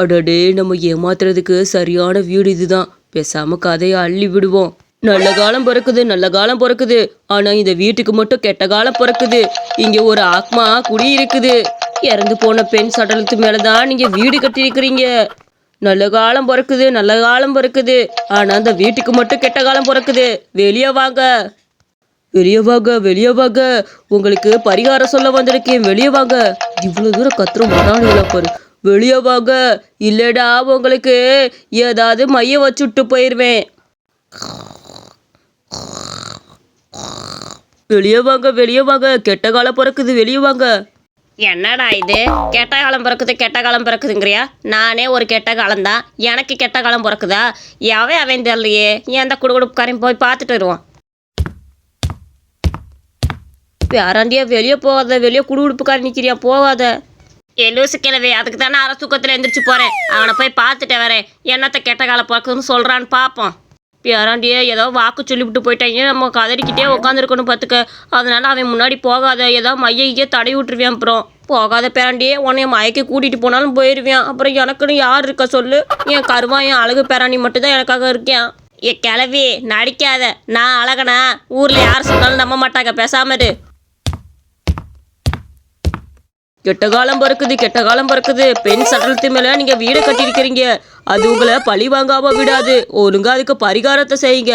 அடடே நம்ம ஏமாத்துறதுக்கு சரியான வீடு இதுதான். பேசாம கதையை அள்ளி விடுவோம். நல்ல காலம் பிறக்குது நல்ல காலம் பிறக்குது. ஆனா இந்த வீட்டுக்கு மட்டும் கெட்ட காலம் பிறக்குது. இங்க ஒரு ஆத்மா குடி இருக்குது இறந்து போன பெண் சடலத்து மேலதான் நீங்க வீடு கட்டியிருக்கிறீங்க. நல்ல காலம் பிறக்குது நல்ல காலம் பிறக்குது. ஆனா அந்த வீட்டுக்கு மட்டும் கெட்ட காலம் பிறக்குது. வெளியே வாங்க. வெளியே வாங்க வெளியே வாங்க. உங்களுக்கு பரிகாரம் சொல்ல வந்திருக்கேன். வெளியே வாங்க. இவ்வளவு தூரம் கத்துறோம் வரானுங்களா பாரு. வெளியே வாங்க இல்லடா உங்களுக்கு ஏதாவது மைய வச்சுட்டு போயிடுவேன் வெளியே வாங்க வெளியே வாங்க கெட்ட காலம் பிறக்குது வெளியே வாங்க என்னடா இது? கெட்ட காலம் பிறக்குது கெட்ட காலம் பிறக்குதுங்கிறியா? நானே ஒரு கெட்ட காலம் தான் எனக்கு கெட்ட காலம் பிறக்குதா? எவன் அவன் தெரியலையே. எந்த குடுகுடுப்புக்காரையும் போய் பார்த்துட்டு வருவான். யாராண்டியா வெளியே போகாத வெளியே குடுகுடுப்புக்காரன் நிற்கிறியா போகாத. ஏ லூசு கிழவி அதுக்கு தானே அரை தூக்கத்தில் எந்திரிச்சு போகிறேன் அவனை போய் பார்த்துட்டு வரேன். என்னத்த கெட்ட கால பிறக்குதுன்னு சொல்கிறான்னு பார்ப்போம் யாராண்டியே ஏதோ வாக்கு சொல்லிவிட்டு போயிட்டாங்க. நம்ம கதறிக்கிட்டே உட்காந்துருக்கணும் பார்த்துக்க அதனால அவன் முன்னாடி போகாத ஏதோ மையையே தடை விட்டுருவேன் அப்புறம். போகாத பேராண்டியே உன்னை மயக்கி கூட்டிகிட்டு போனாலும் போயிடுவேன் அப்புறம் எனக்குன்னு யார் இருக்க சொல்லு? என் கருவா என் அழகு பேராண்டி மட்டும்தான் எனக்காக இருக்கேன் ஏ கிளவி நடிக்காத. நான் அழகனா. ஊரில் யார் சொன்னாலும் நம்ப மாட்டாங்க. பேசாமல் கெட்ட காலம் பிறக்குது கெட்ட காலம் பிறக்குது. பெண் சடலத்து மேல நீங்க வீடு கட்டியிருக்கிறீங்க. அது உங்களை பழி வாங்காம விடாது. ஒழுங்கா அதுக்கு பரிகாரத்தை செய்யுங்க.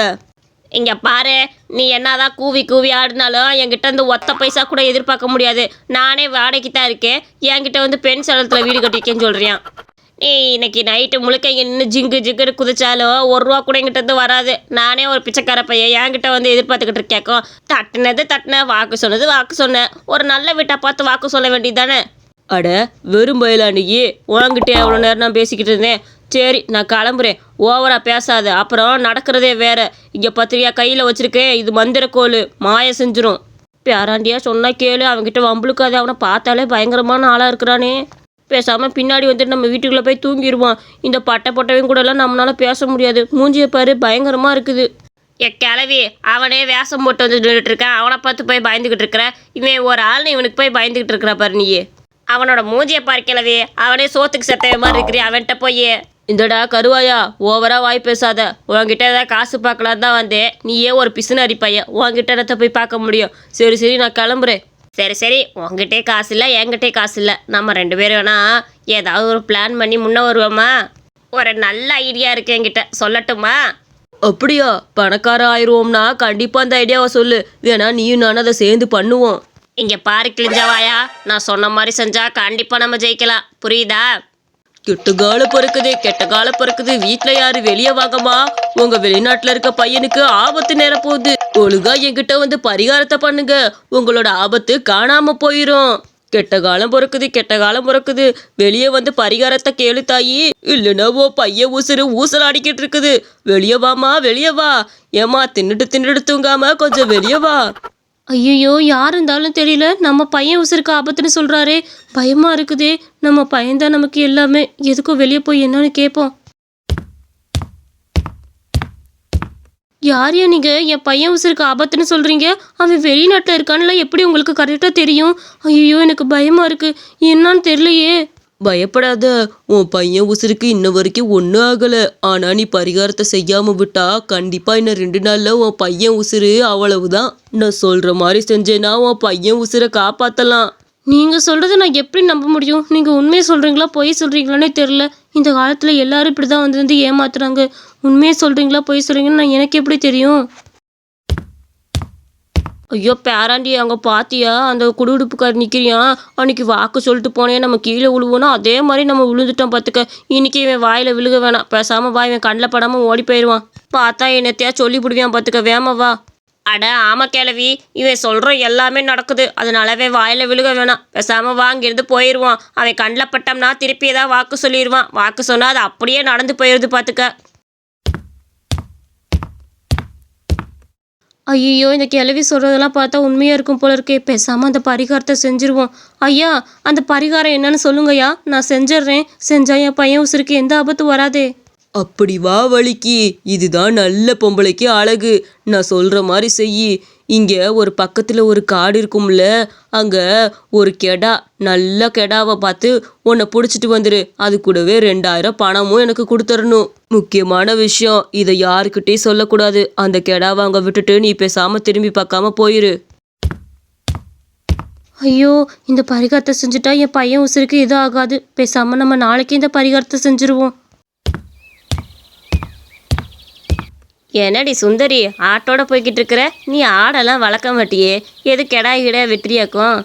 இங்க பாரு நீ என்னதான் கூவி கூவி ஆடினாலும் என்கிட்ட இருந்து ஒத்த பைசா கூட எதிர்பார்க்க முடியாது. நானே வாடகைக்கு தான் இருக்கேன். என்கிட்ட வந்து பெண் சடலத்தில் வீடு கட்டியிருக்கேன்னு சொல்றியான் நீ இன்னைக்கு நைட்டு முழுக்க என்ன ஜிங்கு ஜிங்குன்னு குதிச்சாலும் ஒரு ரூபா கூட எங்கிட்ட இருந்து வராது. நானே ஒரு பிச்சைக்கார பையன். என்கிட்ட வந்து எதிர்பார்த்துக்கிட்டு இருக்கேக்கோ. தட்டினது தட்டினேன் வாக்கு சொன்னது வாக்கு சொன்னேன் ஒரு நல்ல வீட்டை பார்த்து வாக்கு சொல்ல வேண்டியது தானே அட வெறும் பயிலாண்டியே உனங்கிட்டே எவ்வளோ நேரம் நான் பேசிக்கிட்டு இருந்தேன். சரி நான் கிளம்புறேன். ஓவராக பேசாத. அப்புறம் நடக்கிறதே வேற. இங்கே பத்திரிக்கையாக கையில் வச்சுருக்கேன். இது மந்திர கோல். மாய செஞ்சிரும். பேராண்டியா சொன்னால் கேளு. அவன்கிட்ட வம்புழுக்காது. அவனை பார்த்தாலே பயங்கரமான ஆளாக இருக்கிறானே. பேசாமல் பின்னாடி வந்துட்டு நம்ம வீட்டுக்குள்ளே போய் தூங்கிடுவான் இந்த பட்டை பொட்டவையும் கூடலாம் நம்மளால பேச முடியாது. மூஞ்சியை பாரு பயங்கரமாக இருக்குது. ஏ கிளவி அவனே வேஷம் போட்டு வந்து நின்றுட்டு இருக்கான் அவனை பார்த்து போய் பயந்துக்கிட்டு இருக்கிற. இவன் ஒரு ஆள் இவனுக்கு போய் பயந்துக்கிட்டு இருக்கிற பாரு நீயே. அவனோட மூஞ்சியை பாரு கிளவி அவனே சோத்துக்கு செத்த மாதிரி இருக்கிறிய அவன்கிட்ட போய். இந்தடா கருவாயா ஓவரா வாய் பேசாத. உன்கிட்ட ஏதாவது காசு பார்க்கலாம் தான் வந்தேன். நீயே ஒரு பிசுனாரி பையன். உன்கிட்ட என்னத்த போய் பார்க்க முடியும்? சரி சரி நான் கிளம்புறேன். சரி சரி உங்ககிட்டே காசு இல்லை என்கிட்டே காசு இல்லை. நம்ம ரெண்டு பேரும் வேணா ஏதாவது ஒரு பிளான் பண்ணி முன்ன வருவோமா? ஒரு நல்ல ஐடியா இருக்கு என்கிட்ட. சொல்லட்டுமா? அப்படியா? பணக்கார ஆயிடுவோம்னா கண்டிப்பா அந்த ஐடியாவை சொல்லு. வேணா நீயும் நானும் அதை சேர்ந்து பண்ணுவோம். இங்க பாரு கிழிஞ்சவாயா நான் சொன்ன மாதிரி செஞ்சா கண்டிப்பா நம்ம ஜெயிக்கலாம். புரியுதா? கெட்ட காலம் பிறக்குது கெட்ட காலம் பிறக்குது. வீட்டுல யாரு வெளியே வாங்கம்மா? உங்க வெளிநாட்டுல இருக்க பையனுக்கு ஆபத்து நேர போகுது ஒழுங்கா என்கிட்ட வந்து பரிகாரத்தை பண்ணுங்க. உங்களோட ஆபத்து காணாம போயிரும். கெட்ட காலம் பிறக்குது கெட்ட காலம் பிறக்குது. வெளியே வந்து பரிகாரத்தை கேளு தாயி. இல்லைன்னா ஓ பையன் உசுறு ஊசலாடிக்கிட்டு இருக்குது. வெளியே வாமா வெளியே வா. ஏமா தின்னுட்டு தின்னுட்டு தூங்காம கொஞ்சம் வெளியே வா. ஐயோ யார் இருந்தாலும் தெரியல. நம்ம பையன் உசுருக்கு ஆபத்துன்னு சொல்கிறாரே பயமாக இருக்குதே. நம்ம பையன்தான் நமக்கு எல்லாமே. எதுக்கும் வெளியே போய் என்னன்னு கேட்போம் யாரையா நீங்கள் என் பையன் உசுருக்கு ஆபத்துன்னு சொல்கிறீங்க அவன் வெளிநாட்டில் இருக்கான்ல. எப்படி உங்களுக்கு கரெக்டாக தெரியும்? ஐயோ எனக்கு பயமாக இருக்குது என்னான்னு தெரியலையே. பயப்படாத உன் பையன் உசுருக்கு இன்ன வரைக்கும் ஒன்றும் ஆகலை. ஆனால் நீ பரிகாரத்தை செய்யாமல் விட்டா கண்டிப்பாக இன்னும் ரெண்டு நாளில் உன் பையன் உசுறு அவ்வளவுதான். நான் சொல்கிற மாதிரி செஞ்சேன்னா உன் பையன் உசுரை காப்பாற்றலாம் நீங்கள் சொல்கிறத நான் எப்படி நம்ப முடியும்? நீங்கள் உண்மையை சொல்கிறீங்களா பொய் சொல்கிறீங்களானே தெரில இந்த காலத்தில் எல்லாரும் இப்படி தான் வந்து வந்து ஏமாத்துறாங்க. உண்மையை சொல்கிறீங்களா பொய் சொல்கிறீங்கன்னு நான் எனக்கு எப்படி தெரியும்? ஐயோ பேராண்டி அங்கே பாத்தியா? அந்த குடுகுடுப்புக்கார் நிற்கிறியான் அன்னைக்கு வாக்கு சொல்லிட்டு போனேன். நம்ம கீழே விழுவோனா அதே மாதிரி நம்ம விழுந்துட்டோம் பார்த்துக்க இன்னைக்கு இவன் வாயில் விழுக வேணாம். பேசாமல் வா இவன் கண்ணில் படாமல் ஓடி போயிடுவான் பார்த்தா என்னத்தையா சொல்லி பிடிவான் பார்த்துக்க வேம வா. அட ஆமா கேளவி. இவன் சொல்கிற எல்லாமே நடக்குது. அதனாலவே வாயில் விழுக வேணாம். பேசாமல் வா இங்கிருந்து போயிடுவான் அவன் கண்ணில் பட்டம்னா திருப்பி ஏதாவது வாக்கு சொல்லிடுவான் வாக்கு சொன்னால் அது அப்படியே நடந்து போயிடுது பார்த்துக்க ஐயோ இந்த கிளவி சொல்கிறதெல்லாம் பார்த்தா உண்மையாக இருக்கும் போல இருக்கே. பேசாமல் அந்த பரிகாரத்தை செஞ்சுருவோம். ஐயா அந்த பரிகாரம் என்னன்னு சொல்லுங்கய்யா. நான் செஞ்சிட்றேன். செஞ்சா என் பையன் உசுருக்கு எந்த ஆபத்து வராதே. அப்படி வா வலிக்கு இதுதான் நல்ல பொம்பளைக்கு அழகு. நான் சொல்கிற மாதிரி செய். இங்கே ஒரு பக்கத்தில் ஒரு காடு இருக்கும்ல அங்கே ஒரு கெடா நல்ல கெடாவை பார்த்து உன்னை பிடிச்சிட்டு வந்துரு. அது கூடவே ரெண்டாயிரம் பணமும் எனக்கு கொடுத்துடணும் முக்கியமான விஷயம் இதை யாருக்கிட்டேயும் சொல்லக்கூடாது. அந்த கெடாவை அங்கே விட்டுட்டு நீ பேசாமல் திரும்பி பார்க்காம போயிரு. ஐயோ இந்த பரிகாரத்தை செஞ்சுட்டா என் பையன் உசுருக்கு எதுவும் ஆகாது பேசாமல் நம்ம நாளைக்கே இந்த பரிகாரத்தை செஞ்சுருவோம். என்னடி சுந்தரி ஆட்டோட போய்கிட்டு இருக்கிற? நீ ஆடெல்லாம் வளர்க்க மாட்டியே எது கெடாய் கிட வெற்றியாக்கும்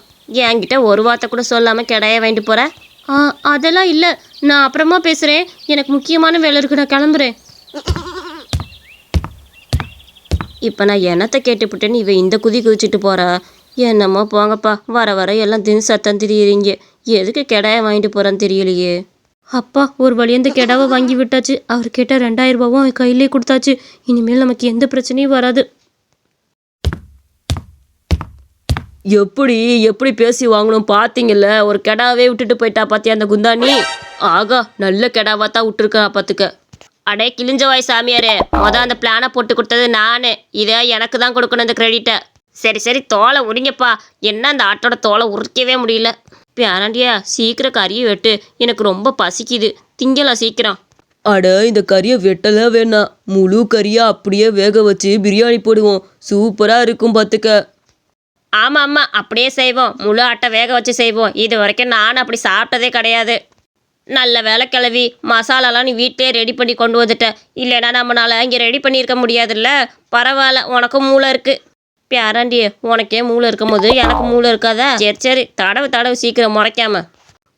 என்கிட்ட ஒரு வார்த்தை கூட சொல்லாமல் கெடாய வாங்கிட்டு போகிற ஆ அதெல்லாம் இல்லை. நான் அப்புறமா பேசுகிறேன் எனக்கு முக்கியமான வேலை இருக்கு. நான் கிளம்புறேன். இப்போ நான் என்னத்தை கேட்டுவிட்டேன்னு இவன் இந்த குதி குதிச்சுட்டு போகிறா என்னமோ போங்கப்பா. வர வர எல்லாம் தின்னு சத்தம் தெரியுறீங்க. எதுக்கு கெடாய வாங்கிட்டு போகிறேன்னு தெரியலையே. அப்பா ஒரு வழி அந்த கெடாவை வாங்கி விட்டாச்சு. அவர் கேட்ட ரெண்டாயிரம் ரூபாவும் கையிலே கொடுத்தாச்சு. இனிமேல் நமக்கு எந்த பிரச்சனையும் வராது. எப்படி எப்படி பேசி வாங்கணும் பார்த்தீங்கல்ல ஒரு கெடாவே விட்டுட்டு போயிட்டா பாத்தியா அந்த குந்தாணி? ஆகா நல்ல கெடாவா தான் விட்டுருக்கா பார்த்துக்க அடே கிழிஞ்ச வாய் சாமியாரே. மொதல் அந்த பிளானை போட்டு கொடுத்தது நானே. இதை எனக்கு தான் கொடுக்கணும் இந்த கிரெடிட்டை சரி சரி தோலை உரிங்கப்பா. என்ன அந்த ஆட்டோட தோலை உரிக்கவே முடியல. பேராண்டியா சீக்கிரம் கறியை வெட்டு. எனக்கு ரொம்ப பசிக்குது. திங்கலாம் சீக்கிரம். அட இந்த கறியை வெட்டல வேணாம் முழு கறியா அப்படியே வேக வச்சு பிரியாணி போடுவோம். சூப்பரா இருக்கும் பார்த்துக்க ஆமாம் ஆமாம் அப்படியே செய்வோம். முழு ஆட்டை வேக வச்சு செய்வோம். இது வரைக்கும் நான் அப்படி சாப்பிட்டதே கிடையாது. நல்ல வேலை கிளவி மசாலாலாம் நீ வீட்டிலே ரெடி பண்ணி கொண்டு வந்துட்ட. இல்லைன்னா நம்மளால இங்கே ரெடி பண்ணியிருக்க முடியாதுல்ல? பரவாயில்ல. உனக்கும் மூளை இருக்கு. பேராண்டி உனக்கே மூளை இருக்கும் போது எனக்கு மூளை இருக்காதா? சரி சரி தடவு தடவு சீக்கிரம் முறைக்காம.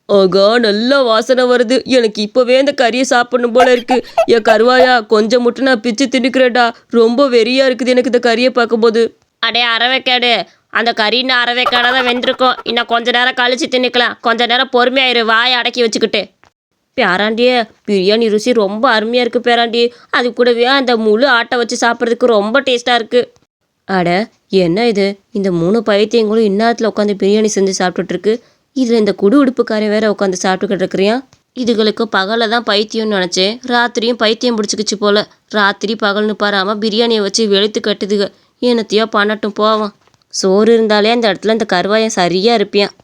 ஆகா நல்ல வாசனை வருது. எனக்கு இப்பவே இந்த கறியை சாப்பிடணும் போல இருக்கு. என் கருவாயா கொஞ்சம் மட்டும் நான் பிச்சு தின்னுக்கிறேன்டா. ரொம்ப வெறியா இருக்குது எனக்கு இந்த கறியை பார்க்கும்போது. அடே அறவைக்காடு அந்த கறின்னு அறவைக்காடாக தான் வெந்திருக்கும். இன்னும் கொஞ்ச நேரம் கழிச்சு தின்னுக்கலாம். கொஞ்ச நேரம் பொறுமையாயிரு வாயை அடக்கி வச்சுக்கிட்டு. பேராண்டியே பிரியாணி ருசி ரொம்ப அருமையாக இருக்குது பேராண்டி. அது கூடவே அந்த முழு ஆட்டை வச்சு சாப்பிட்றதுக்கு ரொம்ப டேஸ்ட்டாக இருக்குது அட என்ன இது? இந்த மூணு பைத்தியங்களும் இந்நேரத்தில் உட்காந்து பிரியாணி செஞ்சு சாப்பிட்டுட்டு இருக்கு இதில் இந்த குடு உடுப்புக்காரன் வேற உட்காந்து சாப்பிட்டுக்கிட்டு இருக்கிறியா இதுகளுக்கு பகலில் தான் பைத்தியம்னு நினச்சேன். ராத்திரியும் பைத்தியம் பிடிச்சிக்கிச்சு போல. ராத்திரி பகல்னு பாராமல் பிரியாணியை வச்சு வெளுத்து கட்டுதுக. என்னத்தையோ பண்ணட்டும் போவான் சோறு இருந்தாலே அந்த இடத்துல இந்த கருவாயம் சரியாக இருப்பியான்.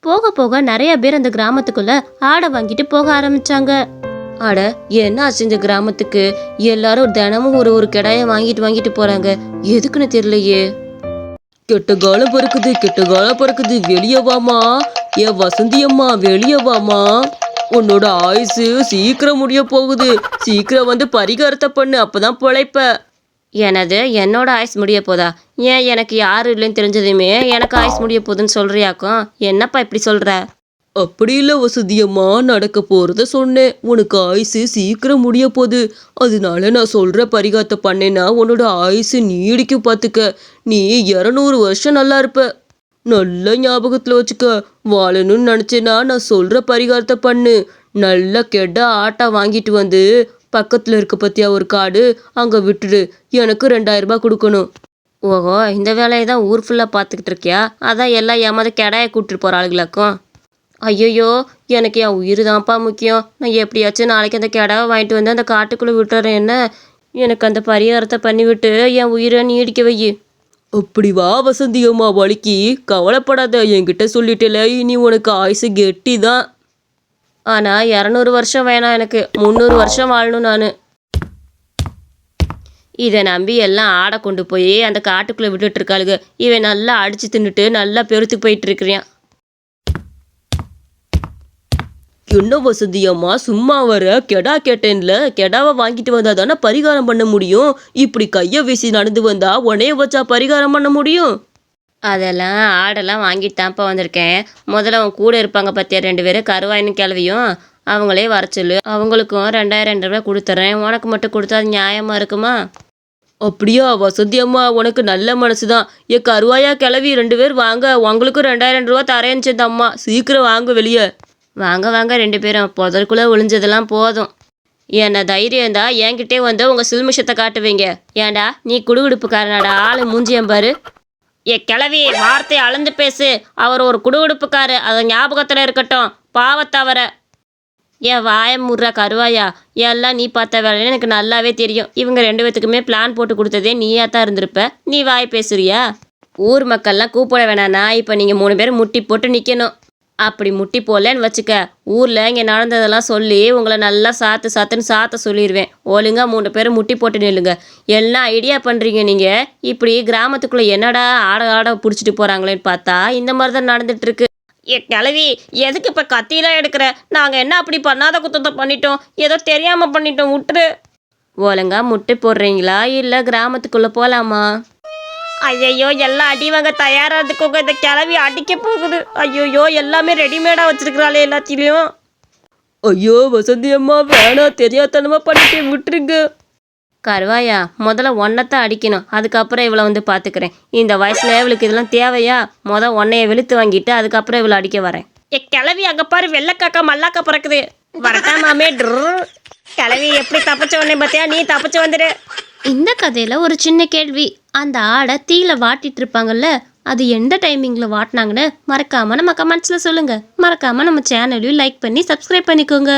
போக போக நிறைய பேர் அந்த கிராமத்துக்குள்ள ஆடை வாங்கிட்டு போக ஆரம்பிச்சாங்க. ஆட என்ன ஆச்சு இந்த கிராமத்துக்கு? எல்லாரும் தினமும் ஒரு ஒரு கிடாய வாங்கிட்டு வாங்கிட்டு போறாங்க. எதுக்குன்னு தெரியலையே. கெட்ட காலம் பிறக்குது கெட்ட காலம் பிறக்குது. வெளியே வாமா. என் வசந்தி அம்மா வெளியே வாமா. உன்னோட ஆயுசு சீக்கிரம் முடிய போகுது. சீக்கிரம் வந்து பரிகாரத்தை பண்ணு அப்பதான் பிழைப்ப. எனது என்னோட ஆயுஸ் முடிய போதா? ஏன் எனக்கு யாரு இல்லைன்னு தெரிஞ்சதுமே எனக்கு ஆயுஸ் முடிய போகுதுன்னு சொல்றியாக்கும்? என்னப்பா இப்படி சொல்ற? அப்படி இல்லை வசதியம்மா நடக்க போகிறத சொன்னேன். உனக்கு ஆயுசு சீக்கிரம் முடிய போகுது. அதனால நான் சொல்கிற பரிகாரத்தை பண்ணேன்னா உன்னோட ஆயுசு நீடிக்கும் பார்த்துக்க நீ இரநூறு வருஷம் நல்லா இருப்ப. நல்ல ஞாபகத்தில் வச்சுக்க. வாழணும்னு நினச்சேன்னா நான் சொல்கிற பரிகாரத்தை பண்ணு. நல்ல கெட்ட ஆட்டை வாங்கிட்டு வந்து பக்கத்தில் இருக்க பற்றியா ஒரு காடு அங்கே விட்டுடு. எனக்கு ரெண்டாயிரரூபா கொடுக்கணும். ஓஹோ இந்த வேலையை தான் ஊர் ஃபுல்லாக பார்த்துக்கிட்டு இருக்கியா? அதான் எல்லாம் ஏமாத கிடாய கூப்பிட்டு போகிற ஆளுங்களாக்கும். ஐயோ எனக்கு என் உயிர் தான்ப்பா முக்கியம். நான் எப்படியாச்சும் நாளைக்கு அந்த கிடாவை வாங்கிட்டு வந்து அந்த காட்டுக்குள்ளே விட்டுறேன் என்ன? எனக்கு அந்த பரிகாரத்தை பண்ணிவிட்டு என் உயிரை நீடிக்க வை. அப்படி வா வசந்தி அம்மா வலிக்கு கவலைப்படாத என்கிட்ட சொல்லிட்டேல இனி உனக்கு ஆயுசு கெட்டி தான் ஆனால் இரநூறு வருஷம் வேணாம் எனக்கு. முந்நூறு வருஷம் வாழணும் நான். இதை நம்பி எல்லாம் ஆடை கொண்டு போய் அந்த காட்டுக்குள்ளே விட்டுட்டு இருக்காளுங்க இவன் நல்லா அடிச்சு தின்னுட்டு நல்லா பெருத்துக்கு போயிட்டு இருக்கிறியான் என்ன வசந்தி அம்மா? சும்மா வர? கெடா கேட்டேன்ல. கெடாவை வாங்கிட்டு வந்தா தானே பரிகாரம் பண்ண முடியும். இப்படி கையை வீசி நடந்து வந்தா உனைய வச்சா பரிகாரம் பண்ண முடியும்? அதெல்லாம் ஆடெல்லாம் வாங்கிட்டு தான்ப்பா வந்திருக்கேன். முதல்ல அவன் கூட இருப்பாங்க பார்த்தியா ரெண்டு பேரும் கருவாயின்னு கிளவியும். அவங்களே வர சொல்லு. அவங்களுக்கும் ரெண்டாயிரம் ரெண்டு ரூபாய் கொடுத்துட்றேன் உனக்கு மட்டும் கொடுத்தா அது நியாயமாக இருக்குமா? அப்படியா? வசந்தி அம்மா உனக்கு நல்ல மனசுதான். ஏ கருவாயா கிளவி ரெண்டு பேர் வாங்க. உங்களுக்கும் ரெண்டாயிரம் ரூபா தரேன்னு சேர்ந்த அம்மா. சீக்கிரம் வாங்க வெளியே. வாங்க வாங்க ரெண்டு பேரும். புதற்குள்ளே ஒளிஞ்சதெல்லாம் போதும். என்ன தைரியம் தான் என்கிட்டே வந்து உங்கள் சில்மிஷத்தை காட்டுவீங்க. ஏன்டா நீ குடுகுடுப்புக்காரனாடா? ஆள் மூஞ்சியம் பாரு. ஏ கிளவி வார்த்தை அளந்து பேசு. அவர் ஒரு குடுகுடுப்புக்காரு. அது ஞாபகத்தில் இருக்கட்டும். பாவத்தவர. ஏன் வாய முடுறா கருவாயா? எல்லாம் நீ பார்த்த வேலைன்னு எனக்கு நல்லாவே தெரியும். இவங்க ரெண்டு பேத்துக்குமே பிளான் போட்டு கொடுத்ததே நீயா தான் இருந்திருப்ப. நீ வாய் பேசுறியா? ஊர் மக்கள்லாம் கூப்பிட வேணாண்ணா இப்போ நீங்கள் மூணு பேரும் முட்டி போட்டு நிற்கணும் அப்படி முட்டி போடலன்னு வச்சுக்க. ஊரில் இங்கே நடந்ததெல்லாம் சொல்லி உங்களை நல்லா சாத்து சாத்துன்னு சாத்த சொல்லிடுவேன் ஒழுங்காக மூணு பேரும் முட்டி போட்டு நில்லுங்க. எல்லாம் ஐடியா பண்ணுறீங்க நீங்கள் இப்படி கிராமத்துக்குள்ளே என்னடா ஆட ஆட பிடிச்சிட்டு போகிறாங்களேன்னு பார்த்தா இந்த மாதிரி தான் நடந்துகிட்ருக்கு எ ஏ கிளவி எதுக்கு இப்போ கத்தியெல்லாம் எடுக்கிற? நாங்கள் என்ன அப்படி பண்ணாத குத்தத்தை பண்ணிட்டோம். ஏதோ தெரியாமல் பண்ணிட்டோம் விட்டுரு ஒழுங்கா முட்டை போடுறீங்களா? இல்லை கிராமத்துக்குள்ளே போகலாமா ஐயையோ எல்லாம் அடி வாங்க தயாராகிறதுக்கு இந்த கிளவி அடிக்க போகுது. ஐயோ எல்லாமே ரெடிமேடாக வச்சிருக்கிறாளே எல்லாத்திலையும் ஐயோ வசந்தி அம்மா வேணாம் தெரியாதனமா பண்ணிட்டு விட்டுருங்க. கருவாயா முதல்ல ஒன்றைத்தான் அடிக்கணும். அதுக்கப்புறம் இவளை வந்து பார்த்துக்கிறேன். இந்த வயசில் இவளுக்கு இதெல்லாம் தேவையா? முத ஒன்னைய வெளுத்து வாங்கிட்டு அதுக்கப்புறம் இவளை அடிக்க வரேன். ஏ கிளவி அங்கே பாரு வெள்ளைக்காக்கா மல்லாக்கா பிறக்குது. வரட்டா மாமே. கிளவி எப்படி தப்பிச்ச உடனே பார்த்தியா? நீ தப்பிச்சு வந்துடு இந்த கதையில் ஒரு சின்ன கேள்வி. அந்த ஆடை தீயில வாட்டிட்டு இருப்பாங்கல்ல அது எந்த டைமிங்கில் வாட்டினாங்கன்னு மறக்காமல் நம்ம கமெண்ட்ஸில் சொல்லுங்கள் மறக்காமல் நம்ம சேனலையும் லைக் பண்ணி சப்ஸ்கிரைப் பண்ணிக்கோங்க.